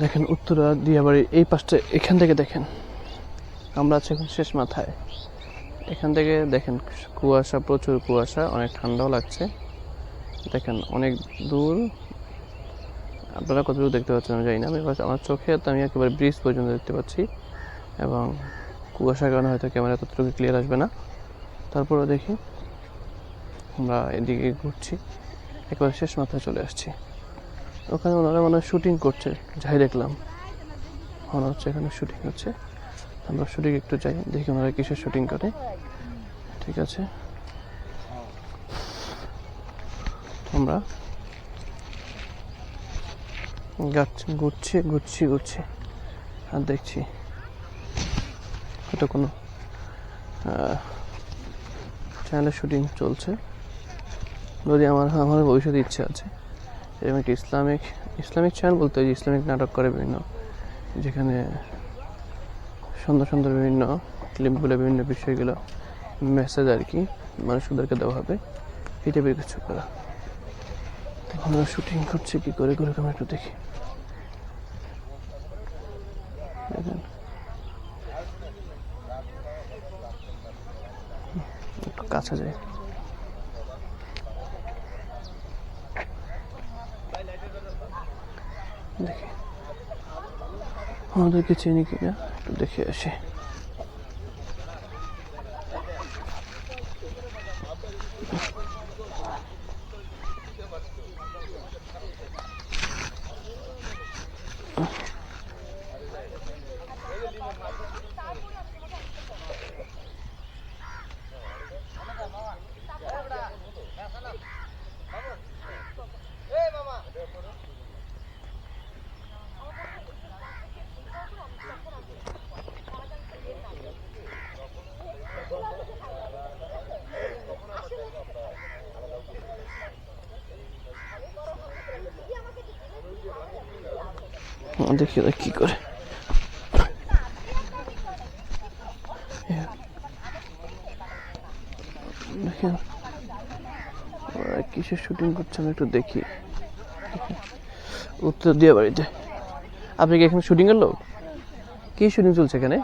দেখেন উত্তরা দিয়াবাড়ির এই পাশটা এখান থেকে দেখেন। আমরা আছি এখন শেষ মাথায়। এখান থেকে দেখেন কুয়াশা, প্রচুর কুয়াশা, অনেক ঠান্ডাও লাগছে। দেখেন অনেক দূর। আপনারা কতটুকু দেখতে পাচ্ছেন আমি জানি না। আমি আমার চোখে তো আমি একেবারে ব্রিজ পর্যন্ত দেখতে পাচ্ছি। এবং কুয়াশার কারণে হয়তো ক্যামেরা ততটুকু ক্লিয়ার আসবে না। তারপরেও দেখি। আমরা এদিকে ঘুরছি। একেবারে শেষ মাথায় চলে আসছি। ওখানে ওনারা মনে শুটিং করছে, যাই দেখলাম। মনে হচ্ছে এখানে শুটিং হচ্ছে। আমরা শুটিং একটু যাই, দেখি ওনারা কিসের শুটিং করে। ঠিক আছে। আমরা গাছ- ঘুরছি ঘুরছি ঘুরছি আর দেখছি। হয়তো কোনো চ্যানেলের শুটিং চলছে। যদি আমার আমার ভবিষ্যতে ইচ্ছে আছে। এরকম একটা ইসলামিক ইসলামিক চ্যানেল বলতে যে ইসলামিক নাটক করে বিভিন্ন, যেখানে সুন্দর সুন্দর বিভিন্ন ক্লিপগুলো বিভিন্ন বিষয়গুলো মেসেজ আর কি মানুষদেরকে দেওয়া হবে। এই টাইপের কিছু করা। আমরা শুটিং করছি, কি করে করে আমরা একটু দেখি। একটু কাছে যাই। দেখি। আমাদেরকে চিনি কিনা একটু দেখে আসি। দেখি ওরা কি করে ওরা কিসের শুটিং করছে, আমি একটু দেখি। উত্তর দিয়ে বাড়িতে। আপনি কি এখানে শুটিং এর লোক? কি শুটিং চলছে এখানে?